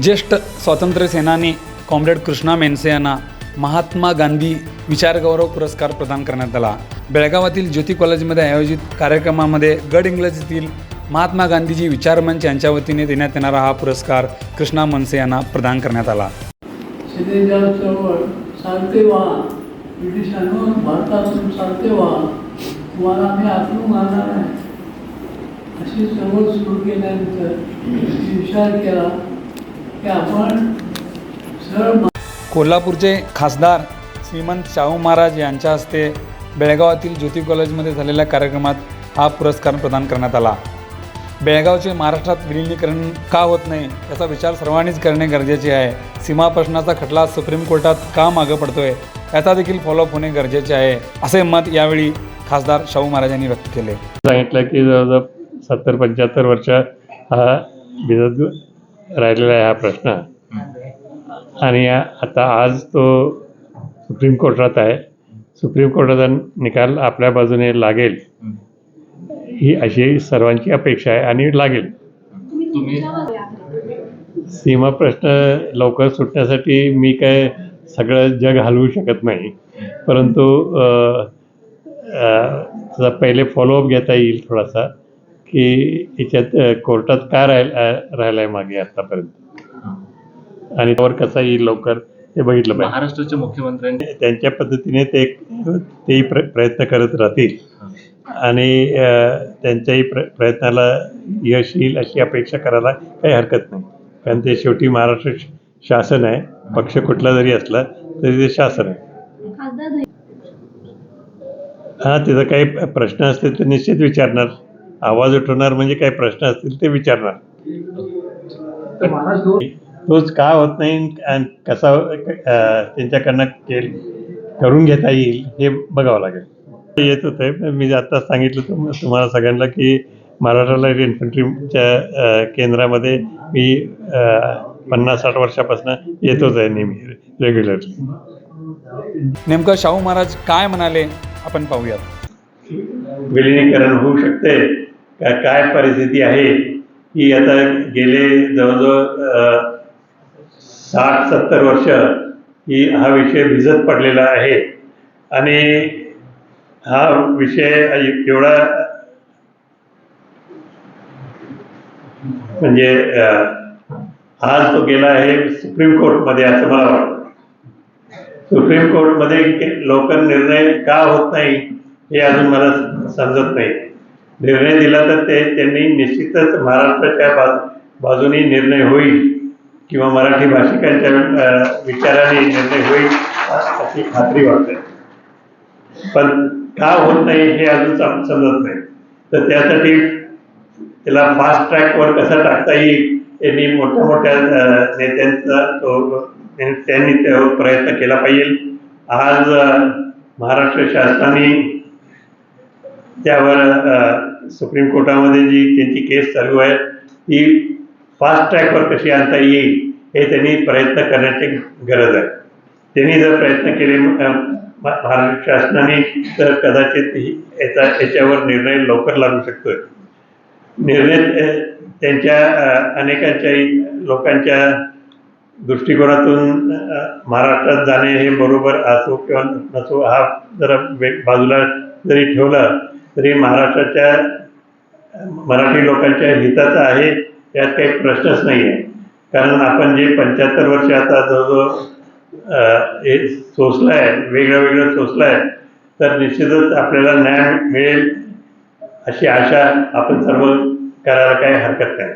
ज्येष्ठ स्वातंत्र्य सेनानी कॉम्रेड कृष्णा मेनसे यांना महात्मा गांधी विचारगौरव पुरस्कार प्रदान करण्यात आला. बेळगावातील ज्योती कॉलेजमध्ये आयोजित कार्यक्रमामध्ये गड इंग्लजीतील महात्मा गांधीजी विचारमंच यांच्या वतीने देण्यात येणारा हा पुरस्कार कृष्णा मनसे यांना प्रदान करण्यात आला. व्हा भारतातून व्हा तुम्हाला आम्ही आतून मारणार आहे. अशी चळवळ सुरू केल्यानंतर विचार केला. की आपण सरळ मा- कोल्हापूरचे खासदार श्रीमंत शाहू महाराज यांच्या हस्ते बेळगावातील ज्योती कॉलेजमध्ये झालेल्या कार्यक्रमात हा पुरस्कार प्रदान करण्यात आला. बेळगावचे महाराष्ट्रात विलिनीकरण का होत नाही याचा विचार सर्वांनीच करणे गरजेचे आहे. सीमा प्रश्नाचा खटला सुप्रीम कोर्टात का मागं पडतोय याचा देखील फॉलोअप होणे गरजेचे आहे असे मत यावेळी खासदार शाहू महाराजांनी व्यक्त केले. सांगितलं की जवळजवळ सत्तर पंच्याहत्तर वर्ष हा राहिलेला आहे हा प्रश्न. आणि आता आज तो सुप्रीम कोर्टात आहे. सुप्रीम कोर्टाचा निकाल आपल्या बाजूने लागेल ही अशी सर्वांची अपेक्षा आहे आणि लागेल. सीमा प्रश्न लवकर सुटण्यासाठी मी काय सगळं जग हलवू शकत नाही. परंतु त्याचा पहिले फॉलोअप घेता येईल थोडासा. की याच्यात कोर्टात का राहील राहिला आहे मागे आतापर्यंत? आणि त्यावर कसा येईल लवकर ते बघितलं पाहिजे. महाराष्ट्राच्या मुख्यमंत्र्यांनी त्यांच्या पद्धतीने ते तेही प्र प्रयत्न करत राहतील. आणि त्यांच्याही प्र प्रयत्नाला यश येईल अशी अपेक्षा करायला काही हरकत नाही. कारण ते शेवटी महाराष्ट्र शासन आहे. पक्ष कुठला जरी असला तरी ते शासन आहे. हां त्याचा काही प्रश्न असतील तर निश्चित विचारणार. आवाज उठवणार म्हणजे काही प्रश्न असतील ते विचारणार. तोच का होत नाही आणि कसा त्यांच्याकडनं केल करून घेता येईल हे बघावं लागेल. येत होतं मी आता सांगितलं तुम तुम्हाला सगळ्यांना की महाराष्ट्र लाइट इन्फंट्रीच्या केंद्रामध्ये मी पन्नास साठ वर्षापासून येतोच आहे नेहमी रेग्युलरली नेमकं शाहू महाराज काय म्हणाले? आपण पाहूयात. विलिनीकरण होऊ शकते. का काय परिस्थिती आहे की आता गेले जवळजवळ साठ सत्तर वर्ष ही हा विषय भिजत पडलेला आहे. आणि हा विषय एवढा म्हणजे आज तो गेला आहे सुप्रीम कोर्टमध्ये असं मला वाटतं. सुप्रीम कोर्टमध्ये लोक लवकर निर्णय का होत नाही हे अजून मला समजत नाही. निर्णय दिला तर ते त्यांनी निश्चितच महाराष्ट्राच्या बा बाजूने निर्णय होईल किंवा मराठी भाषिकांच्या विचाराने निर्णय होईल अशी खात्री वाटते. पण का होत नाही हे अजून समजत नाही. तर त्यासाठी त्याला फास्ट ट्रॅकवर कसा टाकता येईल यांनी मोठ्या मोठ्या नेत्यांचा तो त्यांनी तो प्रयत्न केला पाहिजे. आज महाराष्ट्र शासनाने त्यावर सुप्रीम कोर्टामध्ये जी त्यांची केस चालू आहे ती फास्ट ट्रॅकवर कशी आणता येईल हे त्यांनी प्रयत्न करण्याची गरज आहे. त्यांनी जर प्रयत्न केले महाराष्ट्र शासनाने तर कदाचित याचा याच्यावर निर्णय लवकर लागू शकतोय. निर्णय त्यांच्या अनेकांच्या लोकांच्या दृष्टिकोनातून महाराष्ट्रात जाणे हे बरोबर असो किंवा नसो हा जरा बाजूला जरी ठेवला तरी महाराष्ट्राच्या मराठी लोकांच्या हिताचं आहे यात काही प्रश्नच नाही आहे कारण आपण जे पंच्याहत्तर वर्ष आता जवळजवळ हे सोसलं आहे वेगळं वेगळं सोसलं आहे तर निश्चितच आपल्याला न्याय मिळेल अशी आशा आपण सर्व करायला काही हरकत नाही.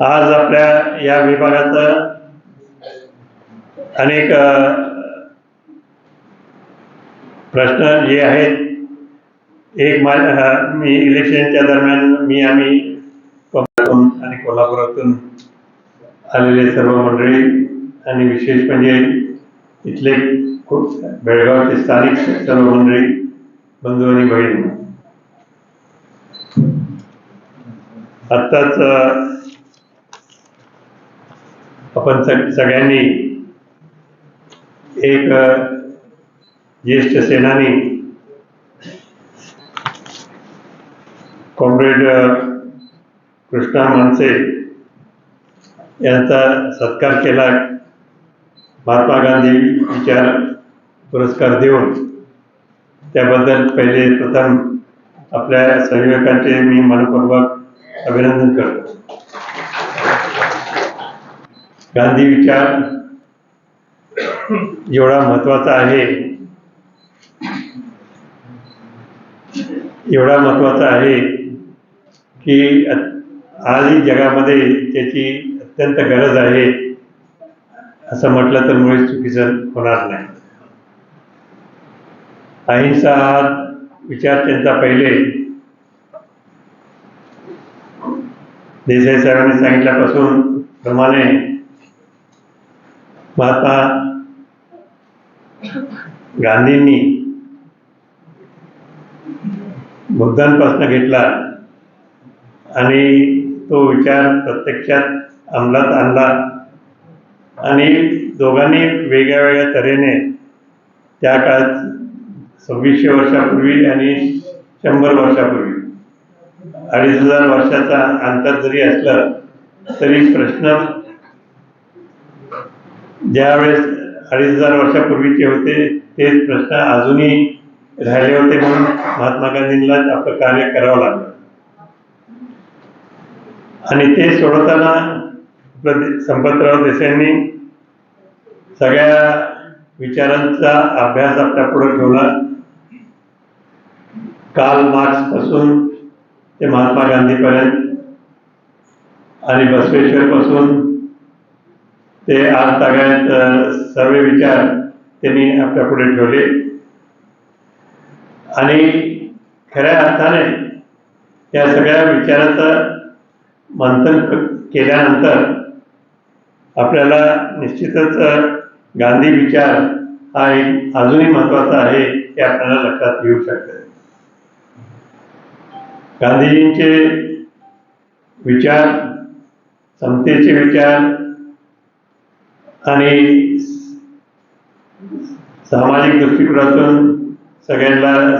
आज आपल्या या विभागाचं अनेक प्रश्न जे आहेत एक मा मी इलेक्शनच्या दरम्यान मी आम्ही आणि कोल्हापुरातून आलेले सर्व मंडळी आणि विशेष म्हणजे इथले खूप बेळगावचे स्थानिक सर्व मंडळी बंधू आणि बहीण. आत्ताच आपण सग सगळ्यांनी एक ज्येष्ठ सेनानी कॉम्रेड कृष्णा मानसे यांचा सत्कार केला. महात्मा गांधी विचार पुरस्कार देऊन त्याबद्दल पहिले प्रथम आपल्या संयोजकांचे मी मनपूर्वक अभिनंदन करतो. गांधी विचार एवढा महत्त्वाचा आहे एवढा महत्त्वाचा आहे की आजही जगामध्ये त्याची अत्यंत गरज आहे असं म्हटलं तर मुळे चुकीचं होणार नाही. अहिंसा हा विचार त्यांचा पहिले. देसाई साहेबांनी सांगितल्यापासून प्रमाणे महात्मा गांधींनी बुद्धांपासून घेतला आणि तो विचार प्रत्यक्षात अंमलात आणला. आणि दोघांनी वेगळ्या वेगळ्या तऱ्हेने त्या काळात सव्वीसशे वर्षापूर्वी आणि शंभर वर्षापूर्वी अडीच हजार वर्षाचा अंतर जरी असलं तरी प्रश्न ज्यावेळेस अडीच हजार वर्षापूर्वीचे होते तेच प्रश्न अजूनही राहिले होते म्हणून महात्मा गांधींना आपलं कार्य करावं लागलं. आणि ते सोडवताना संपतराव देसाईंनी सगळ्या विचारांचा अभ्यास आपल्या पुढे ठेवला. काल मार्क्सपासून ते महात्मा गांधीपर्यंत आणि बसवेश्वर पासून ते आज सगळ्यात सर्व विचार त्यांनी आपल्या पुढे ठेवले. आणि खऱ्या अर्थाने या सगळ्या विचाराचं मंथन केल्यानंतर आपल्याला निश्चितच गांधी विचार हा एक अजूनही महत्त्वाचा आहे हे आपल्याला लक्षात येऊ शकते. गांधीजींचे विचार समतेचे विचार आणि सामाजिक दृष्टिकोनातून सगळ्यांना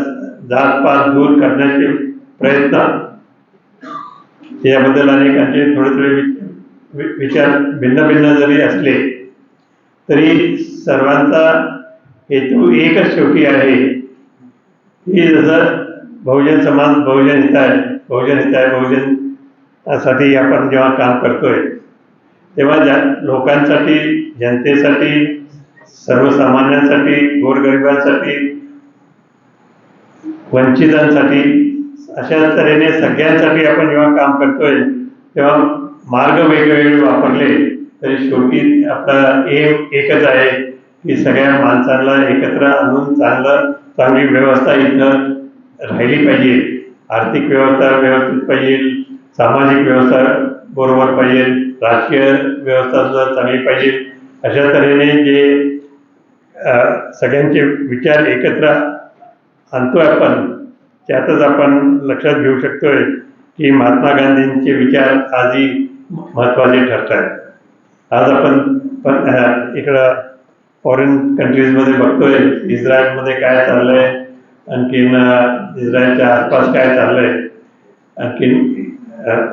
जातपात दूर करण्याचे प्रयत्न. याबद्दल अनेकांचे थोडे थोडे वि- विचार भिन्न भिन्न जरी असले तरी सर्वांचा हेतू एकच शेवटी आहे. की जसं बहुजन समाज बहुजन हित आहे बहुजन हित आहे बहुजनसाठी आपण जेव्हा काम करतोय तेव्हा ज्या लोकांसाठी जनतेसाठी सर्वसामान्यांसाठी गोरगरिबांसाठी वंचितांसाठी अशा तऱ्हेने सगळ्यांसाठी आपण जेव्हा काम करतोय तेव्हा मार्ग वेगवेगळे वापरले तरी शेवटी आपला एम एकच आहे की सगळ्या माणसांना एकत्र आणून चांगलं चांगली व्यवस्था इथं राहिली पाहिजे. आर्थिक व्यवस्था व्यवस्थित पाहिजे सामाजिक व्यवस्था बरोबर पाहिजे राजकीय व्यवस्था सुद्धा चांगली पाहिजे. अशा तऱ्हेने जे सगळ्यांचे विचार एकत्र आणतोय आपण. त्यातच आपण लक्षात घेऊ शकतोय की महात्मा गांधींचे विचार आजही महत्त्वाचे ठरत आहेत. आज आपण पण इकडं फॉरेन कंट्रीजमध्ये बघतोय इस्रायलमध्ये काय चाललंय आणखीन इस्रायलच्या आसपास काय चाललंय आणखीन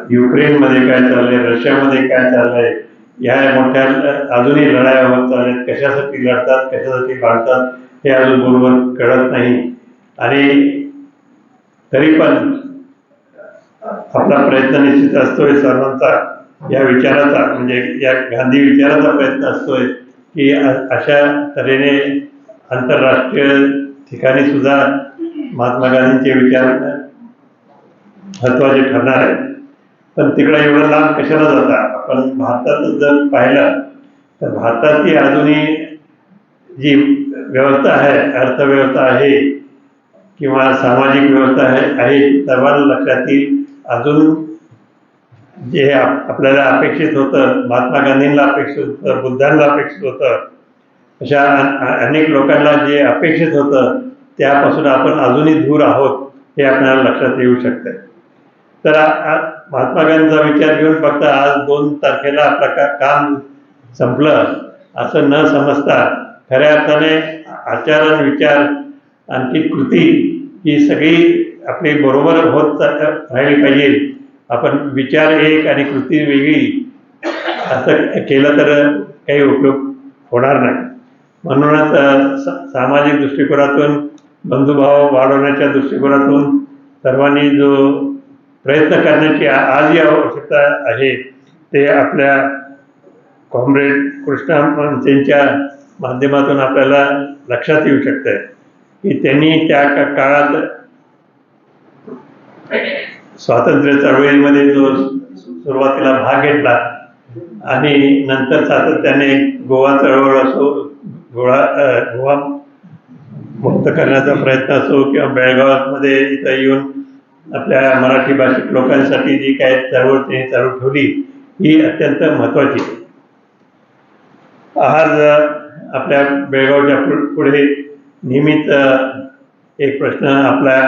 युक्रेनमध्ये काय चाललंय रशियामध्ये काय चाललंय या मोठ्या अजूनही लढाया होत चालल्या कशासाठी लढतात कशासाठी भांडतात हे अजून बरोबर कळत आणि तरी पण आपला प्रयत्न निश्चित असतोय सर्वांचा. या विचाराचा म्हणजे या गांधी विचाराचा प्रयत्न असतोय की अशा तऱ्हेने आंतरराष्ट्रीय ठिकाणी सुद्धा महात्मा गांधींचे विचार महत्त्वाचे ठरणार आहेत. पण तिकडे एवढं लांब कशाला जाता? आपण भारतातच जर पाहिलं तर भारताची अजूनही जी व्यवस्था आहे अर्थव्यवस्था आहे किंवा सामाजिक व्यवस्था आहे आहे सर्वांना लक्षात येईल अजून जे आप- आपल्याला अपेक्षित होतं महात्मा गांधींना अपेक्षित होतं बुद्धांना अपेक्षित होतं अशा अनेक लोकांना जे अपेक्षित होतं त्यापासून आपण अजूनही दूर आहोत हे आपल्याला लक्षात येऊ शकतं. तर महात्मा गांधीचा विचार घेऊन फक्त आज दोन तारखेला आपलं का काम संपलं. असं न समजता खऱ्या अर्थाने आचार आणि विचार आणखी कृती ही सगळी आपली बरोबर होत चा- राहिली पाहिजे. आपण विचार एक आणि कृती वेगळी असं केलं तर काही उपयोग होणार नाही. म्हणूनच सामाजिक दृष्टिकोनातून बंधुभाव वाढवण्याच्या दृष्टिकोनातून सर्वांनी जो प्रयत्न करण्याची आज आजही आवश्यकता आहे ते आपल्या कॉम्रेड कृष्णा मनसेंच्या माध्यमातून आपल्याला लक्षात येऊ शकतं की त्यांनी त्या काळात स्वातंत्र्य चळवळीमध्ये जो सुरुवातीला भाग घेतला आणि नंतर सातत्याने गोवा चळवळ असो गोळा गोवा मुक्त करण्याचा प्रयत्न असो किंवा बेळगावामध्ये इथं येऊन आपल्या मराठी भाषिक लोकांसाठी जी काय चळवळ त्यांनी चालू ठेवली ही अत्यंत महत्त्वाची आहे. आज आपल्या बेळगावच्या पुढे नेहमीच एक प्रश्न आपल्या